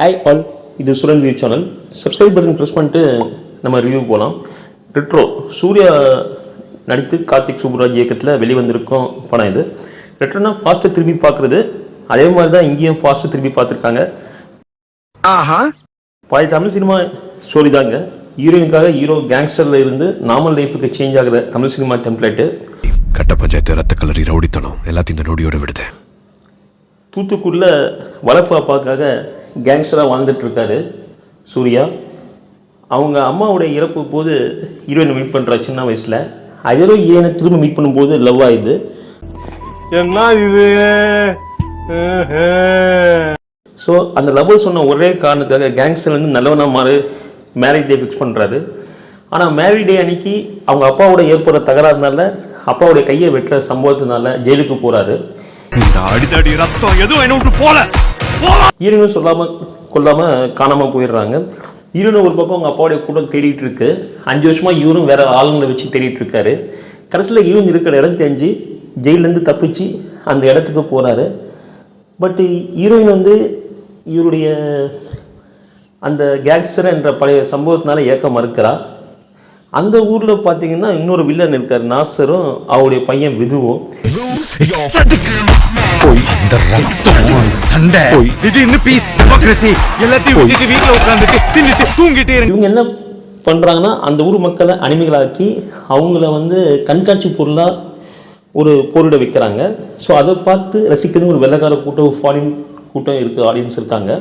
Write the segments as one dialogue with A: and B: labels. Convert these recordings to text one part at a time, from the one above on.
A: Hi all இது சுரன் view channel subscribe button press பண்ணிட்டு நம்ம ரிவ்யூ போகலாம் ரெட்ரோ சூர்யா நடித்து கார்த்திக் சுப்புராஜ் இயக்கத்தில் வெளிவந்திருக்கும் படம் இது. ரெட்ரோனா ஃபாஸ்ட்டு திரும்பி பார்க்குறது. அதே மாதிரி தான் இங்கேயும் ஃபாஸ்ட்டு திரும்பி பார்த்துருக்காங்க.
B: ஆஹா.
A: பாதி தமிழ் சினிமா ஸ்டோரி தாங்க. ஹீரோயினுக்காக ஹீரோ கேங்ஸ்டரில் இருந்து நார்மல் லைஃபுக்கு சேஞ்ச் ஆகிற தமிழ் சினிமா டெம்ப்ளேட்டு
C: கட்ட பஞ்சாயத்து ரத்த கலரி ரவுடித்தனம் எல்லாத்தையும் இந்த நொடியோட விடுதேன்.
A: தூத்துக்குடியில் வளர்ப்பு அப்பாவுக்காக கேங்ஸ்டராக வாழ்ந்துட்டு இருக்காரு சூர்யா. அவங்க அம்மாவுடைய இறப்பு போது ஹீரோயினை மீட் பண்ணுற சின்ன வயசில். அதே ஹீரோயினை திரும்ப மீட் பண்ணும்போது லவ் ஆயிடுது.
B: என்ன இது?
A: ஸோ அந்த லவ் சொன்ன ஒரே காரணத்துக்காக கேங்ஸ்டர்லேருந்து நல்லவனா மாறு மேரேஜ் டே ஃபிக்ஸ் பண்ணுறாரு ஆனால் மேரேஜ் டே அன்னைக்கு அவங்க அப்பாவோட ஏற்படுற தகராறுனால அப்பாவுடைய கையை வெட்டுற சம்பவத்தினால ஜெயிலுக்கு போகிறாரு
C: அடிதடி ரத்தம் எதுவும் என்ன விட்டு போல
A: ஈரனும் சொல்லாமல் கொல்லாமல் காணாமல் போயிடுறாங்க. ஈரனும் ஒரு பக்கம் அவங்க அப்பாவுடைய கூட தேடிட்டு இருக்கு. அஞ்சு வருஷமா இவரும் வேற ஆளுங்களை வச்சு தேடிட்டு இருக்காரு. கடைசியில் ஹீரோயின் இருக்கிற இடம் தெரிஞ்சு ஜெயிலேருந்து தப்பிச்சு அந்த இடத்துக்கு போகிறாரு பட் ஹீரோயின் வந்து இவருடைய அந்த கேங்ஸ்டர் என்ற பழைய சம்பவத்தினால ஏக்க மறுக்கிறா. அந்த ஊரில் பார்த்தீங்கன்னா இன்னொரு வில்லன் இருக்கார் நாசரும் அவருடைய பையன் விதுவும். இவங்க என்ன பண்ணுறாங்கன்னா அந்த ஊர் மக்களை அடிமைகளாக்கி அவங்கள வந்து கண்காட்சி பொருளாக ஒரு பொருளை வைக்கிறாங்க. ஸோ அதை பார்த்து ரசிக்கிறது ஒரு வெள்ளக்கார கூட்டம் ஃபாரின் கூட்டம் இருக்குது ஆடியன்ஸ் இருக்காங்க.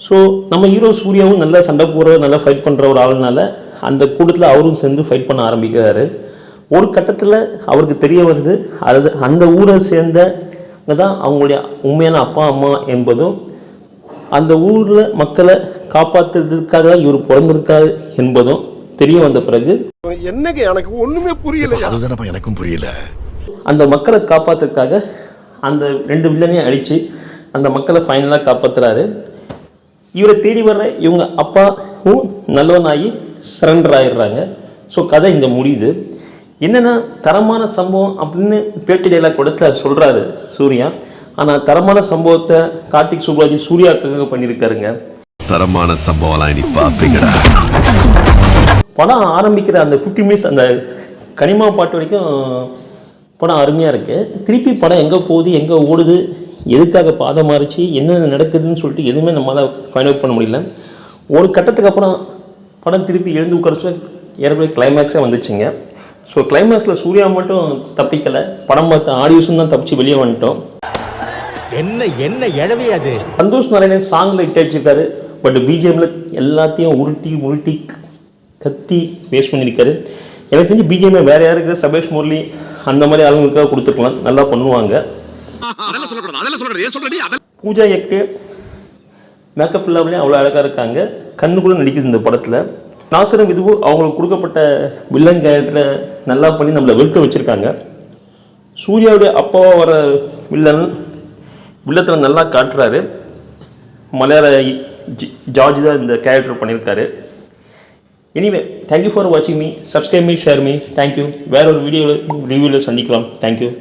A: ஸோ நம்ம ஹீரோ சூர்யாவும் நல்லா சண்டை போடுற நல்லா ஃபைட் பண்ணுற ஒரு ஆளுனால அந்த கூட்டத்தில் அவரும் சேர்ந்து ஃபைட் பண்ண ஆரம்பிக்கிறாரு. ஒரு கட்டத்தில் அவருக்கு தெரிய வருது அது அந்த ஊரை சேர்ந்தவங்க தான் அவங்களுடைய உண்மையான அப்பா அம்மா என்பதும் அந்த ஊரில் மக்களை காப்பாற்றுறதுக்காக தான் இவர் பிறந்திருக்காரு என்பதும் தெரிய வந்த பிறகு
D: என்னங்க எனக்கு ஒண்ணுமே புரியல
C: அதுதானப்பா எனக்கும் புரியல.
A: அந்த மக்களை காப்பாற்றுறதுக்காக அந்த ரெண்டு வில்லனையும் அடித்து அந்த மக்களை ஃபைனலாக காப்பாற்றுறாரு இவரை தேடி வர்ற இவங்க அப்பாவும் நல்லவனாகி சரண்டர் ஆயிடுறாங்க. ஸோ கதை இங்கே முடியுது. என்னென்னா தரமான சம்பவம் அப்படின்னு பேட்டி டைலாக் கொடுத்து சொல்கிறாரு சூர்யா. ஆனால் தரமான சம்பவத்தை கார்த்திக் சுப்ராஜ் சூர்யாக்காக பண்ணியிருக்காருங்க.
C: தரமான சம்பவம்லாம் இனி பாப்பீங்கடா
A: படம் ஆரம்பிக்கிற அந்த ஃபிஃப்டி மினிட்ஸ் அந்த கனிமா பாட்டு வரைக்கும் படம் அருமையாக இருக்குது திருப்பி படம் எங்கே போகுது எங்கே ஓடுது எதுக்காக பாதை மாறிச்சு என்னென்ன நடக்குதுன்னு சொல்லிட்டு எதுவுமே நம்மளால் ஃபைண்ட் அவுட் பண்ண முடியல. ஒரு கட்டத்துக்கு அப்புறம் படம் திருப்பி எழுந்து உட்காரச்சு ஏற்கனவே கிளைமேக்ஸே வந்துச்சுங்க. ஸோ கிளைமேக்ஸில் சூர்யா மட்டும் தப்பிக்கலை. படம் பார்த்த ஆடியோஸும் தான் தப்பிச்சு வெளியே வந்துட்டோம்.
E: என்ன என்ன எழவி அது?
A: சந்தோஷ் நாராயணன் சாங்கில் இட்டு வச்சிருக்காரு பட் பிஜிஎம்மில் எல்லாத்தையும் உருட்டி உருட்டி கத்தி வேஸ்ட் பண்ணியிருக்காரு. எனக்கு தெரிஞ்சு பிஜிஎம்ஐ வேறு யாருக்கு சபேஷ் முரளி அந்த மாதிரி ஆளுங்களுக்காக கொடுத்துருக்கலாம். நல்லா பண்ணுவாங்க.
D: அதெல்லாம் சொல்லக்கூடாது அதெல்லாம் சொல்றேன் ஏன் சொல்றடி அதெல்லாம்
A: பூஜா எக்டே மேக்கப் இல்லாமலே அவ்வளோ அழகாக இருக்காங்க. கண்ணு கூட நடிக்குது இந்த படத்தில். நாசரம் இதுவு அவங்களுக்கு கொடுக்கப்பட்ட வில்லன் கேரக்டரை நல்லா பண்ணி நம்மளை வெறுக்க வச்சுருக்காங்க. சூர்யாவுடைய அப்பாவை வர வில்லன் வில்லத்தில் நல்லா காட்டுறாரு. மலையாள ஜி- ஜார்ஜ் தான் இந்த கேரக்டர் பண்ணியிருக்காரு. எனிவே தேங்க்யூ ஃபார் வாட்சிங் me subscribe me share me thank you வேற ஒரு வீடியோவில் ரிவ்யூவில் சந்திக்கலாம். தேங்க்யூ